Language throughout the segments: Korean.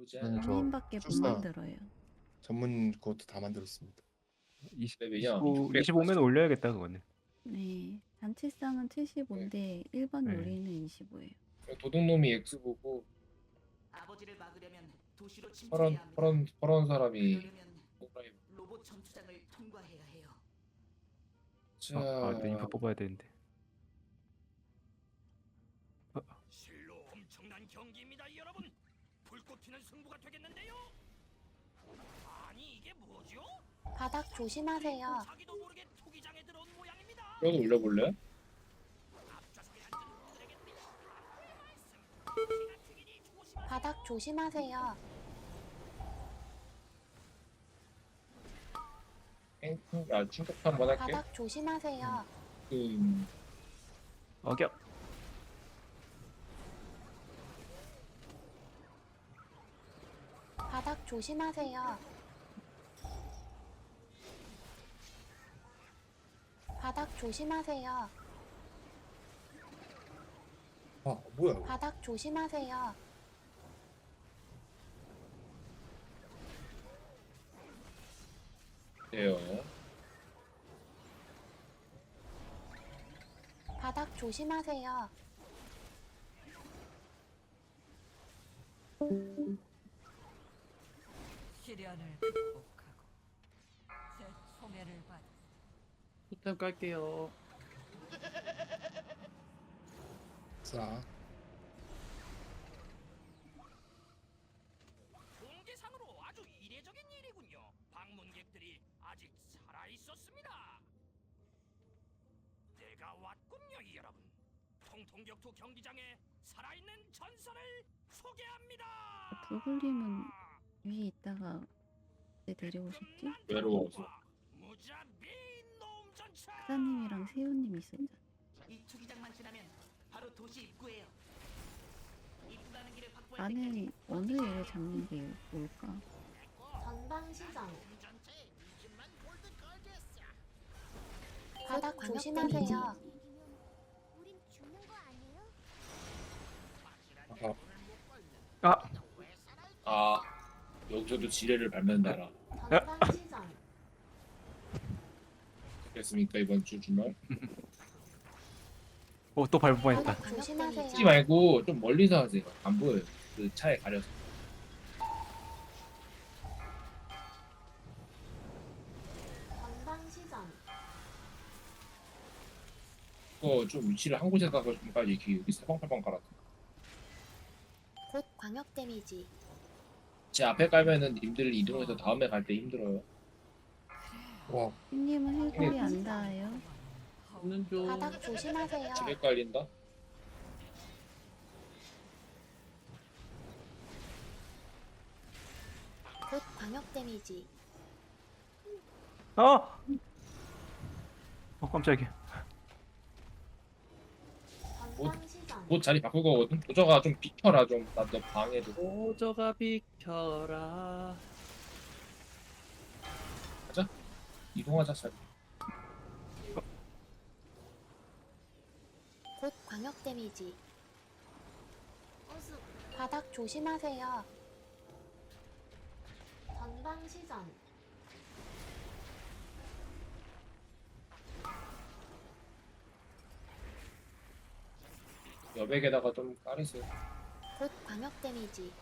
음, 저 본인밖에 못 출사. 만들어요. 전문 그것도 다 만들었습니다. 20, 레벨이요? 25, 600 25면 올려야겠다 그거는. 네. 단체상은 75인데 일반 네. 요리는 25예요. 도둑놈이 X 보고 아버지를 막으려면 도시로 침투해야 합니다. 퍼런 퍼런 사람이 그러려면. 로봇 전투장을 통과해야 해요. 자, 아, 아 메뉴표 뽑아야 되는데. 실로 엄청난 경기입니다, 여러분. 튀는 승부가 되겠는데요. 아니 이게 뭐죠? 바닥 조심하세요. 자기도 모르게 투기장에 들어온 모양입니다. 이거 올려볼래? 앞좌석에 앉은 분들에게 드리는 말씀. 제가 튀기니 조심하세요. 바닥 조심하세요. 땡, 아 충격 한번 할게. 바닥 조심하세요. 그 어겨. 바닥 조심하세요. 바닥 조심하세요. 아 뭐야? 바닥 조심하세요. 돼요. 바닥 조심하세요. 시련을 극복하고 제 소멸을 받. 토템 깔게요. 자, 공개상으로 아주 이례적인 일이군요. 방문객들이 아직 살아 있었습니다. 내가 왔군요, 여러분. 통통격투 경기장에 살아있는 전설을 소개합니다. 불굴님은 위에 있다가 왜 내려오셨지? 외로워서. 사장님이랑 세훈님 있었잖아. 이 투기장만 지나면 바로 도시 입구예요. 입구가는 길을 확보할 때까지 나는 어느 애를 잡는 게 좋을까? 전방 시전. 전차에 20만 골드 걸겠어. 바닥 조심하세요. 우린 죽는 거 아니에요? 아, 아아 여기서도 지뢰를 밟는다라. 됐습니까 이번 주 주말? 오, 또 밟을 뻔했다. 바닥 조심하세요. 말고 좀 멀리서 하세요. 안 보여요. 그 차에 가려서. 전방 시전. 그거 좀 위치를 한 곳에 가서 좀까지 이렇게 여기 사방팔방 깔았다. 곧 광역 데미지. 제 앞에 깔면은 님들 이동해서 다음에 갈 때 힘들어요. 와님 해골이 안 닿아요. 없는 중. 바닥 조심하세요. 집에 깔린다? 곧 광역 데미지. 어! 어 깜짝이야. 전 곧 자리 바꿀 거거든? 도저가 좀 비켜라 좀. 나너 방해도. 오저가 비켜라. 이동하자 잘. 곧 광역 데미지. 바닥 조심하세요. 전방 시전. 여백에다가 좀 깔으세요. 곧 광역 데미지.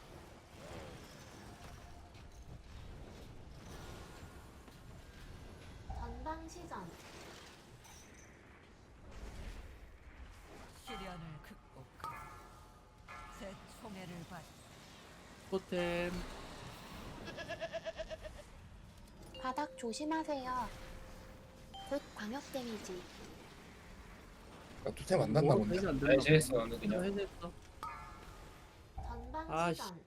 전방 시전. 시련을 극복하고 제 소멸을 받. 토템. 바닥 조심하세요. 곧 광역 데미지. 나안 뭐, 본데. 해제 안나 되나 해제했어. 나는 그냥. 해제했어. 전방 아, 씨. 시전.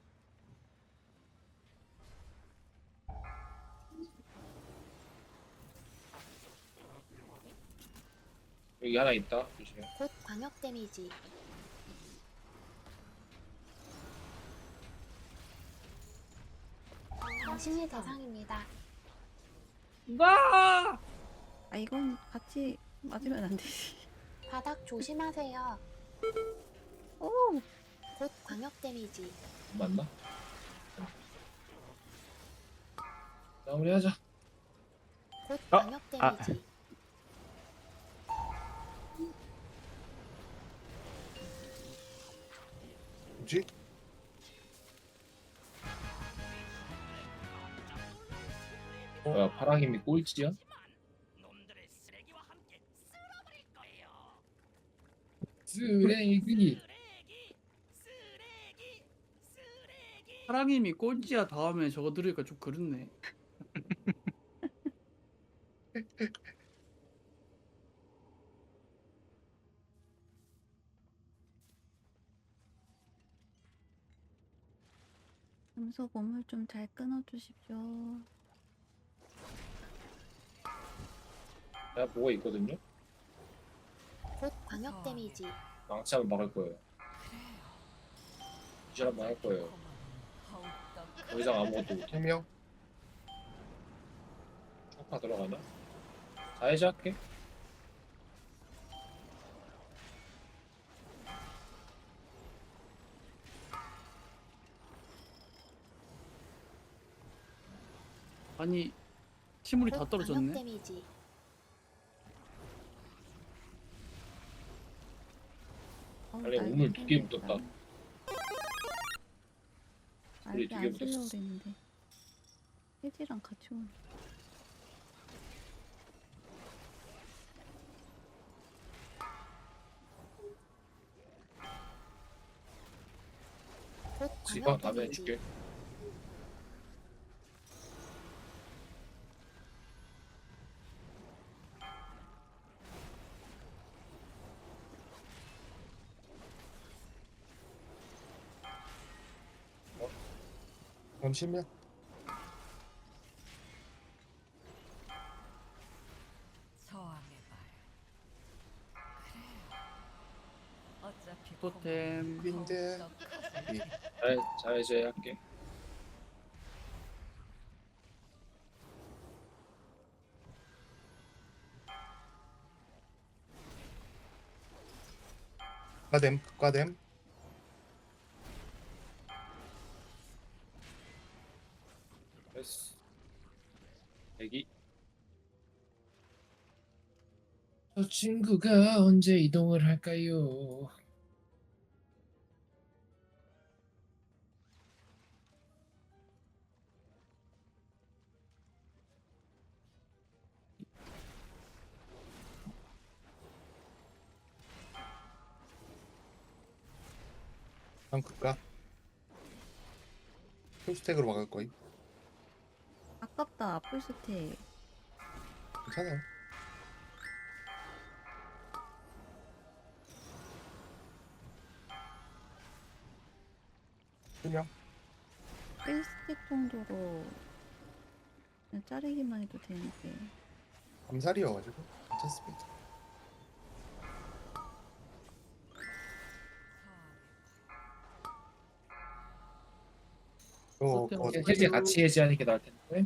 여기 하나 있다. 조심해. 곧 광역 데미지. 당신이 대상입니다. 나! 아 이건 같이 맞으면 안 되지. 바닥 조심하세요. 오! 곧 광역 데미지. 맞나? 마무리하자. 곧 아, 방역 아. 데미지. 뭐지? 뭐야 파랑님이 꼴찌야? 놈들의 쓰레기와 함께 쓸어버릴 거예요. 쓰레기. 쓰레기, 쓰레기, 쓰레기. 사랑님이 꼴찌야 다음에 저거 들으니까 좀 그렇네. 염소 몸을 좀 잘 끊어주십시오. 내가 보고 있거든요. 곧 방역 데미지. 망치하면 막을 거예요. 이제는 막을 거예요. 더 이상 아무것도 못해. 해명? 초파 들어가나? 자해제 할게. 아니 침울이 다곧 방역 떨어졌네. 데미지. 어우, 아니, 우물 두개. 묻었다. 우리 두개 안 쓰려고 묻었어. 그랬는데. 해지랑 같이 오네. 곧 지가 다음에. 해줄게. 그럼 실명? 토템. 인데 자해, 자해제 할게. 과댐 과댐 친구가 언제 이동을 할까요? 방크가 풀스택으로 막을 거임 아깝다, 풀스택. 괜찮아요 실명? 1스택 정도로 그냥 자르기만 해도 되는데. 암살이어가지고 괜찮습니다 어? 어, 해제 같이 해제하는 게 나을 텐데.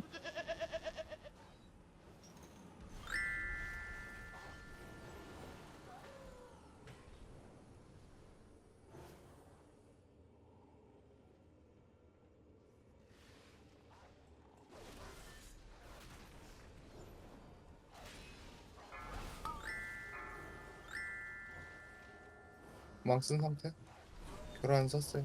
망 쓴 상태? 교란 썼어요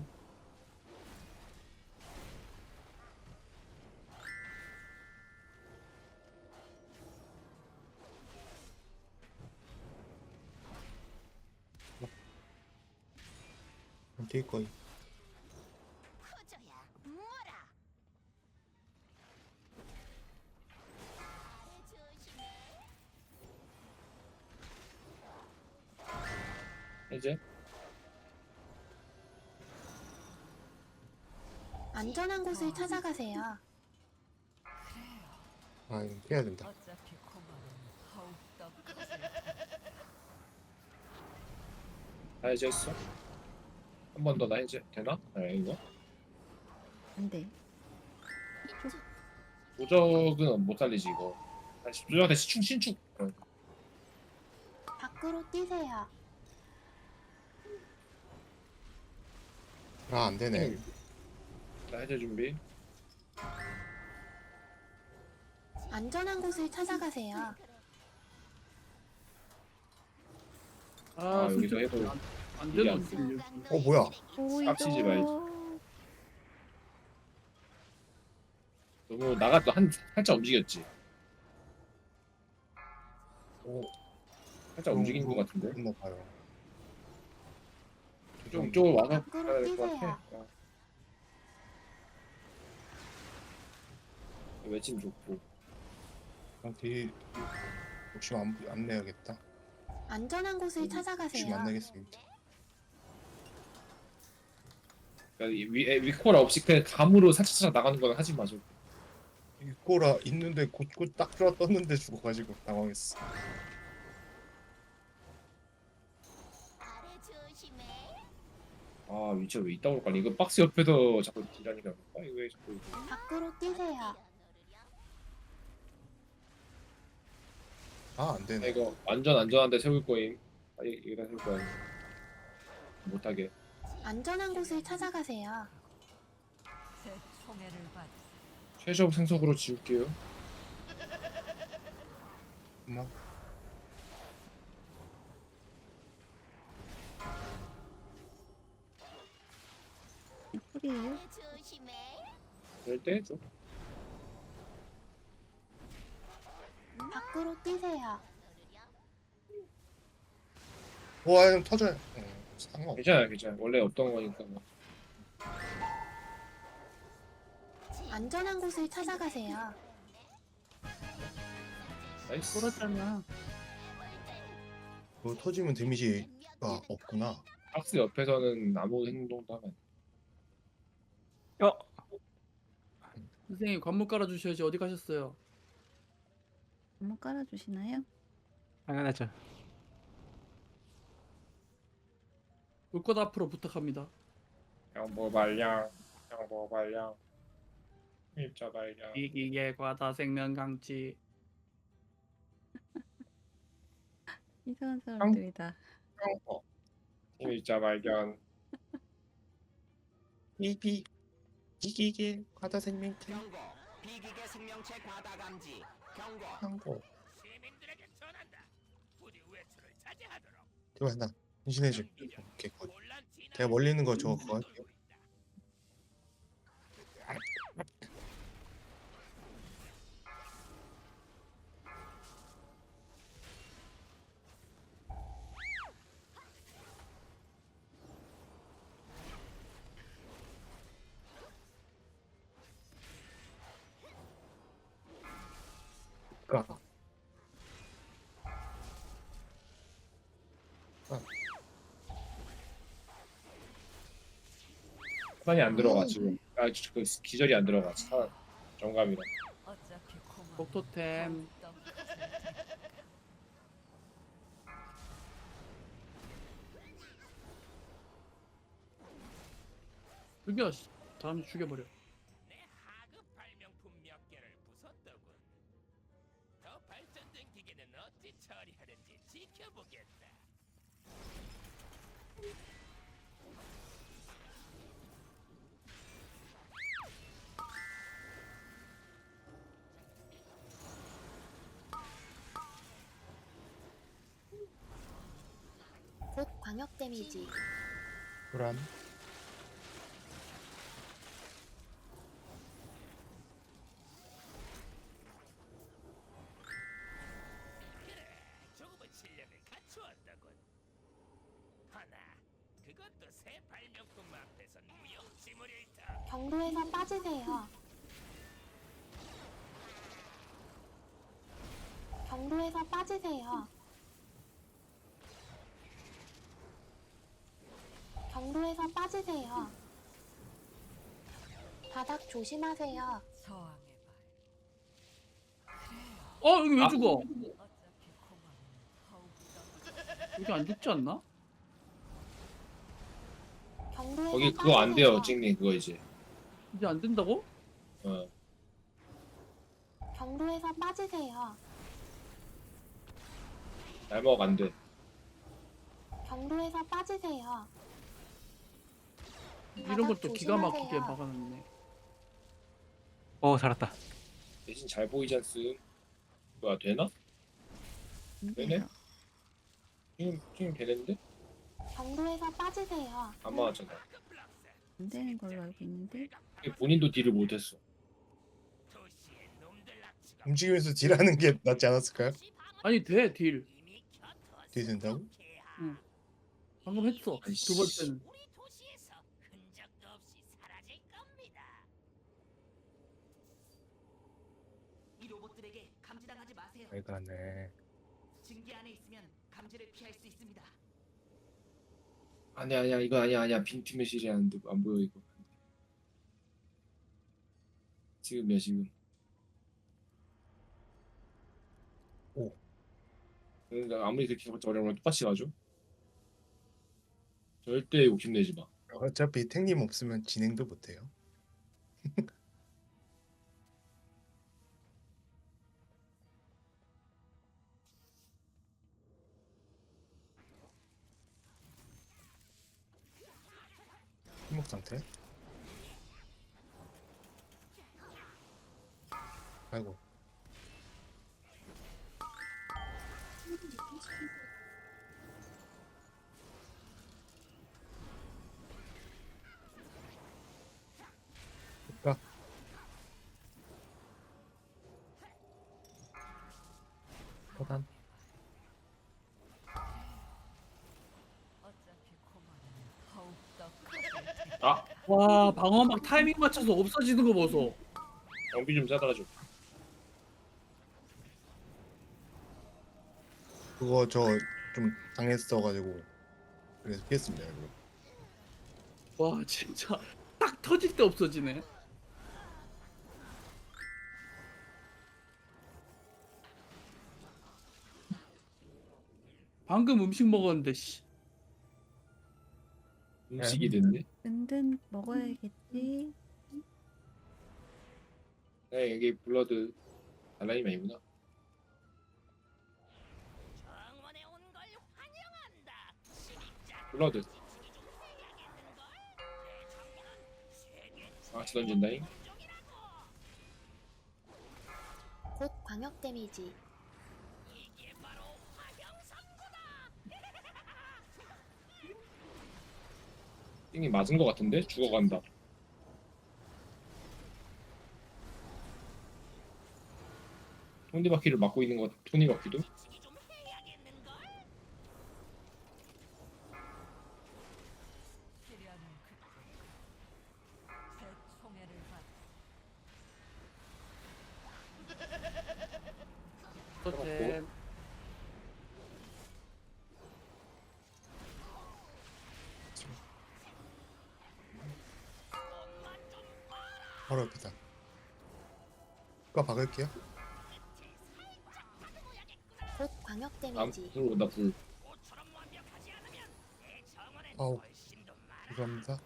뒤에 거임 안전한 곳을 찾아가세요. 아 이거 피해야 된다 다 해제했어. 한 번 더나 해제 되나? 네, 이거. 안 돼. 도적은 못 살리지 이거. 다시 도적한테 시충 신축. 어. 밖으로 뛰세요. 아 안되네 자 해제 준비. 안전한 곳을 찾아가세요. 아, 아, 여기서 해도 안, 안 이게 되는 안어 뭐야? 깝치지 말지. 너무 나갔다 한 살짝 움직였지. 오 살짝 움직인 것 같은데. 한번 봐요. 좀 이쪽으로 와서 밖으로 가야 될 것 뛰세요. 같아. 어. 외침 좋고. 그럼 뒤 욕심 안, 안 내야겠다. 안전한 곳을 욕심 안 찾아가세요. 내겠습니다. 그러니까 이 위, 에, 위코라 없이 그냥 감으로 살짝 살짝 나가는 건 하지 마죠. 이꼬라 있는데 곧곧 딱 들어 떴는데 죽어가지고 당황했어. 아 위치가 왜 이따 올까? 이거 박스 옆에서 자꾸 볼까? 이거 왜 자꾸 이거. 밖으로 뛰세요. 아안나 되네. 이거 완전 안전한데 세울 거임. 아 이- 여기다 세울 거임. 못하게. 안전한 곳을 찾아가세요. 새 총애를 받. 최저 생석으로 지울게요. 아래 조심해. 그럴 때 좀. 밖으로 뛰세요. 와좀 터져요. 어, 상관. 괜찮아 괜찮아. 원래 없던 거니까. 뭐. 안전한 곳을 찾아가세요. 나이스. 쫄았잖아. 그거 터지면 데미지가 없구나. 박스 옆에서는 아무 행동도 하면 안 돼. 어? 선생님 관문 깔아주셔야지 어디 가셨어요? 한번 깔아주시나요? 당연하죠. 물것 앞으로 부탁합니다. 양보 발량. 양보 발량. 입자 발량. 이기계 과 다 생명 강치. 이상한 사람들이다. 어. 입자 발견. 이비 이기게 과다 생명체 경고. 비기계 생명체 과다 감지. 경고. 한거 시민들에게 전한다. 부디 외출을 자제하도록. 제발 나 분신해줘. 오케이 굿. 혼란 진압. 제가 멀리 있는 거 저거 그거 할게요. 산이 안 들어가 지금. 아, 저- 그 기절이 안 들어가. 산 정감이라. 복토템. 죽여. 씨. 다음 주 죽여버려. 내 하급 발명품 몇 개를 부쉈더군. 더 발전된 기계는 어찌 처리하는지 지켜보겠다. 광역 데미지. 불안. 조금은 실력을 갖추었더군. 하나, 그것도 새 발명품 앞에선 무용지물일 터. 경로에서 빠지세요. 경로에서 빠지세요. 빠지세요. 바닥 조심하세요. 저항해봐. 어 여기 왜 아. 죽어? 어차피 여기 안 죽지 않나? 경로에서 거기 그거 안 돼요. 찍니 그거 이제. 이제 안 된다고? 어. 경로에서 빠지세요. 날먹 안 돼. 경로에서 빠지세요. 이런 것도 기가 막히게 조심하세요. 막아놨네. 어 살았다. 대신 잘 보이지 않음. 뭐야 되나? 안 네네. 돼요. 지금 지금 되는데? 경로에서 빠지세요. 안 맞았잖아. 안 되는 걸로 알고 있는데 본인도 딜을 못했어. 움직이면서 딜하는 게 낫지 않았을까요? 아니 돼 딜. 딜 된다고? 방금 했어. 두 번째는. 우리 도시에서 흔적도 없이 사라질 겁니다. 이 로봇들에게 마세요. 알가네. 증기 안에 있으면 감지를 피할 수 있습니다. 아니야 아니야 이거 아니야 아니야 빈틈의 실이 안, 돼- 안 보여 이거. 지금이야 지금. 오. 그러니까 아무리 그렇게 해봤자 어려우면 똑같이 가죠. 절대 욕심내지 마. 어차피 탱님 없으면 진행도 못해요. 상태. 아이고. 와 방어막 타이밍 맞춰서 없어지는 거 보소. 연비 좀 사다가 줘. 그거 저 좀 당했어가지고 그래서 피했습니다 여러분. 와 진짜 딱 터질 때 없어지네. 방금 음식 먹었는데 씨. 음식이 됐네. 은근 먹어야겠지. 네 여기 블러드 달라임 아니구나. 정원에 온 걸 환영한다. 침입자 블러드. 세계 아 던진다잉. 곧 광역 데미지. 이게 바로 화형상구다. 띵이 맞은 것 같은데 죽어간다. 토니바퀴를 막고 있는 것 같아. 토니바퀴도. 바로 옆이다. 과 박을게요. 곧 광역 아, 데미지. 불 온다 불. 아우. 죄송합니다.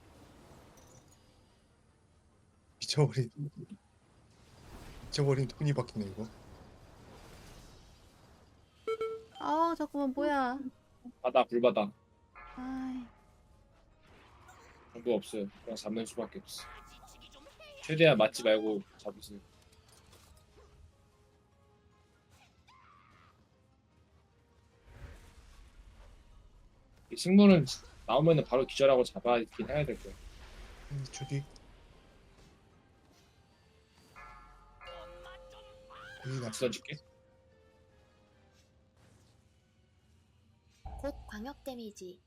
미쳐버린 미쳐버린 톤이 박히네 이거. 아 잠깐만 뭐야. 바다 불 바다. 아이 정보 없어요. 그냥 잡는 수밖에 없어. 최대한 맞지 말고 잡으세요. 이 식물은 나오면은 바로 기절하고 잡아있긴 해야 될 거야. 음, 저기 여기 나 같이 던질게. 곧 광역 데미지.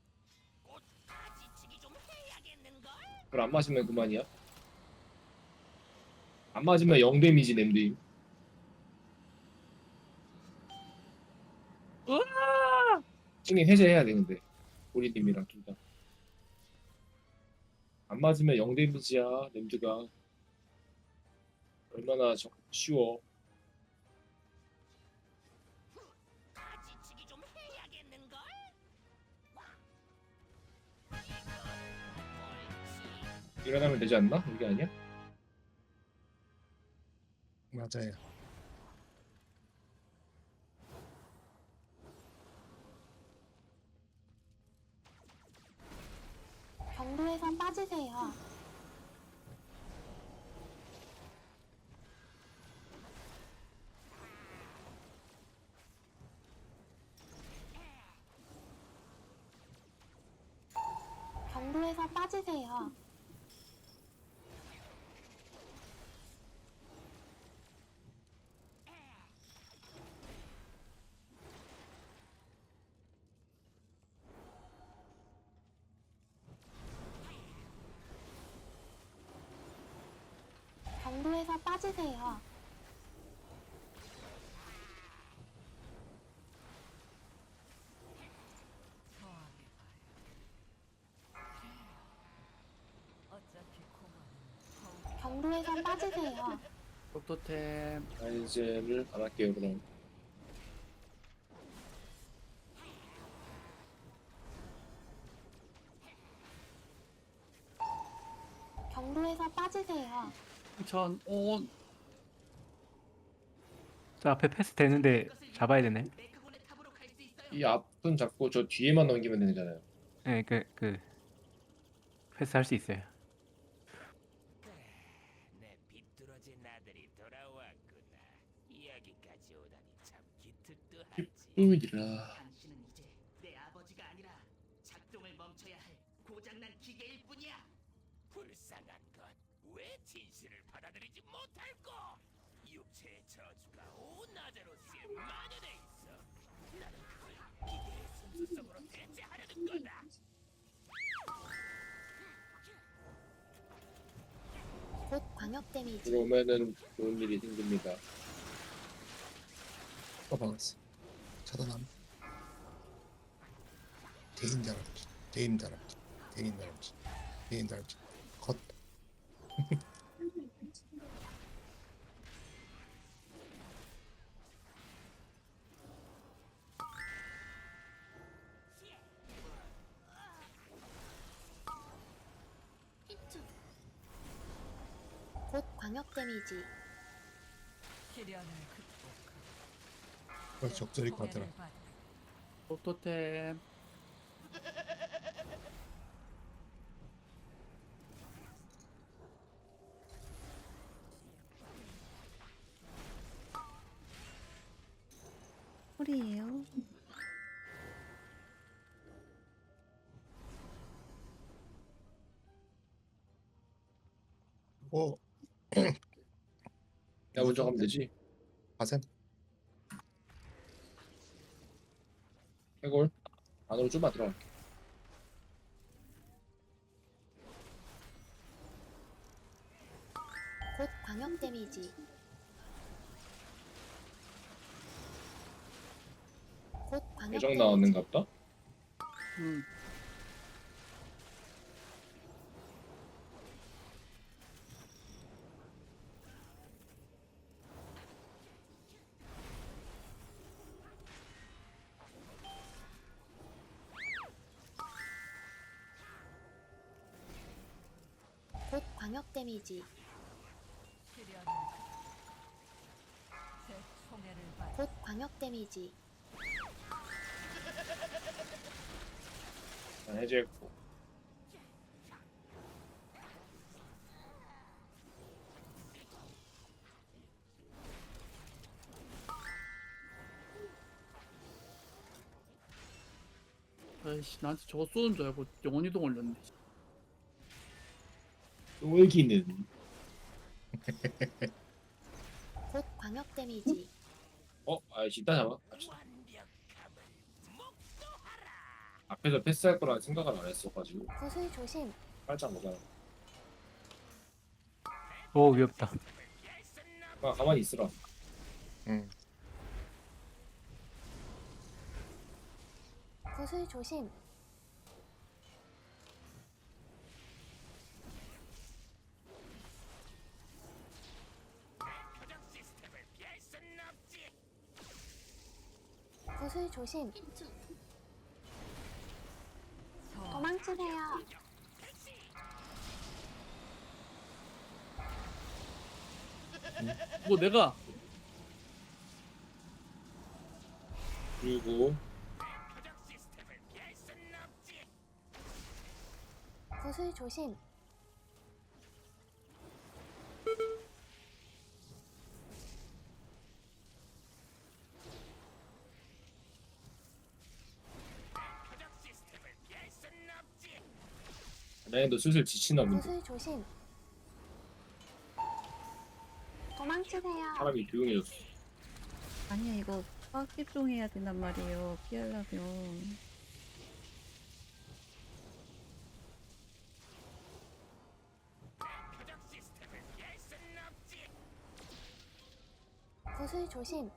불안 맞으면 그만이야. 안 맞으면 0 데미지 냄드. 으아! 찡이 해제해야 되는데 우리님이랑 둘 다. 안 맞으면 0 데미지야 냄드가. 얼마나 저- 쉬워. 일어나면 되지 않나? 이게 아니야? 맞아요. 경로에선 빠지세요. 경로에선 빠지세요. 경로에서 빠지세요. 경로에서 빠지세요. 독토템 아이제를 안 할게요 그럼. 경로에서 빠지세요. 천온 저 앞에 패스 되는데 잡아야 되네. 이 앞은 잡고 저 뒤에만 넘기면 되잖아요. 네, 그, 그, 패스 할 수 있어요. 내 비뚤어진 아들이 돌아왔구나. 이야기까지 오다니 참 기특도 하지. 뿜이라. 당신은 이제 내 아버지가 아니라 작동을 멈춰야 할 고장난 기계일 뿐이야. 불쌍한 것. 왜 진실을 받아들이지 못할꼬? 육체의 저주가 온 아제로스에 만연해 있어. 나는 그걸 기계의 순수성으로 대체하려는 거다. 곧 광역 데미지. 들어오면은 좋은 일이 생깁니다. 써박았어. 차단함. 대인 다람쥐. 대인 다람쥐. 대인 다람쥐. 대인 다람쥐. 컷. 데미지. 어, 적절히 가더라. 독토템 홀이에요. 어, 내가 먼저 가면 되지. 가셈. 해골 안으로 좀만 들어갈게. 곧 광역 데미지. 곧 광역 예정 데미지. 나왔는갑다. 음 데미지. 곧 광역 데미지. 자, 해제했고. 아이씨 나한테 저거 쏘는 줄 알고 영혼이동 올렸네 쫄기는 곧 광역 데미지. 어? 아이씨 이따 잡아. 갑시다. 앞에서 패스할 거라는 생각을 안 했어가지고 구슬 조심. 살짝 먹어요. 오, 위협다. 아, 가만히 있으라. 응. 구슬 조심. 구슬 조심. 도망치세요. 뭐 내가 그리고. 구슬 조심. 아니 너 슬슬 지치나 본데 조심. 도망치세요. 사람이 조용해졌어 아니야 이거 수학 집중해야 된단 말이에요. 피하려면. 구슬 조심.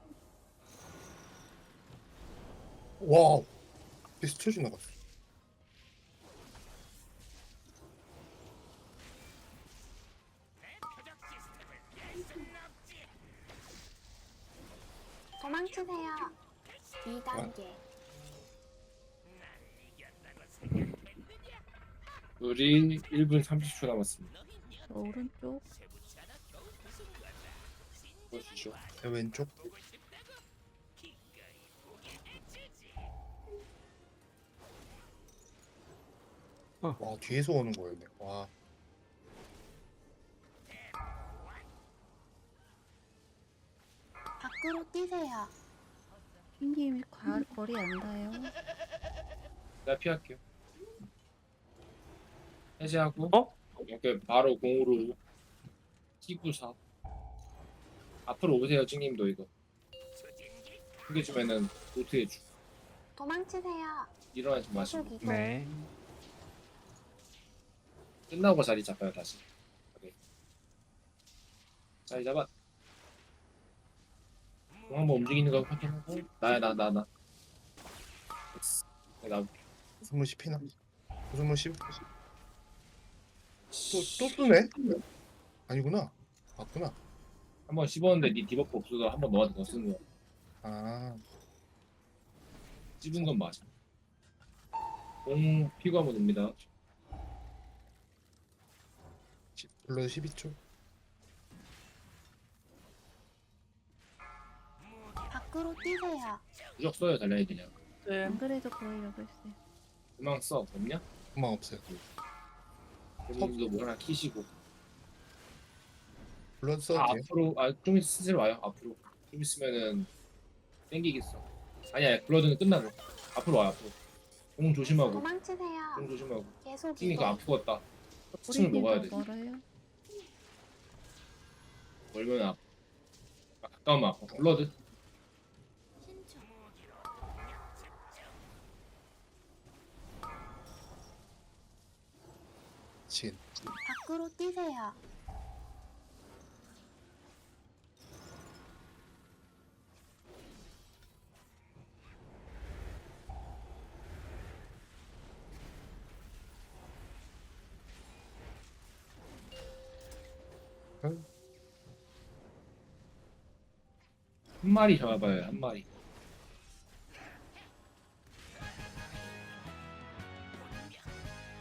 와우. 스쳐 지나갔어. 우리 1분 30초 남았습니다 저 오른쪽. 보시죠 내 왼쪽. 어. 와 뒤에서 오는 거였네. 와. 밖으로 뛰세요. 핑님 과- 거리 안 닿아요. 내가 피할게요 해제하고 어? 이렇게 바로 공으로 T94 앞으로 오세요 찡님도 이거 크게 주면은 노트에 주 도망치세요. 일어나지 마시고 구슬 기동. 네. 끝나고 자리 잡아요 다시 오케이. 자리 잡아 공 한번 움직이는 거 확인하고 나야 나 나나 됐어. 네, 나 고수문 10이나? 고수문 10? 또, 또 쓰네? 아니구나. 맞구나. 한번 씹었는데 네 디버프 없어서 한 번 너한테 더 쓰는 거야 아, 찝은 건 맞아 공 피고 한번 옵니다 블러드 12초. 밖으로 뛰세요. 무적 써요 달려야 그냥 네. 안 그래도 거의 글쎄. 금방 써 없냐? 금방 없어요. 본인도 뭐 하나 키시고. 블러드 써도 아 돼요? 앞으로 아좀 슬슬 와요 앞으로. 좀 있으면은 땡기겠어. 아니야 블러드는 끝나고 앞으로 와요 앞으로. 공 조심하고. 도망치세요. 공 조심하고. 계속 이동. 아프겠다. 우리 먹어야 돼. 멀어요. 멀면 아파. 아, 가까우면 아파. 블러드 진. 밖으로 뛰세요. 한 마리 잡아봐요 한 마리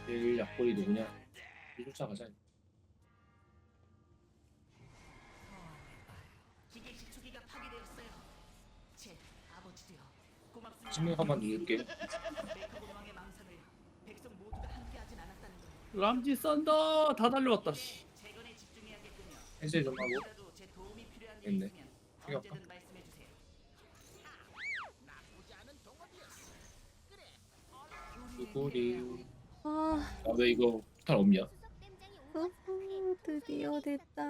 제일 약골이 누구냐 이 쫓아가자 기계식 주기가 파괴되었어요. 제 아버지도요. 고맙습니다. 신명 한번 누를게 메카고 왕의 망상을 백성 모두가 함께하진 않았다는 걸 람지 썬더 다 달려왔다. 씨. 재건에 집중해야겠군요. 해제 좀 하고 혹시라도 제 도움이 필요한 일 됐네. 있으면 필요 언제든 말씀해 주세요. 누구리 아, 아왜 이거 폭탄 없냐 드디어 됐다.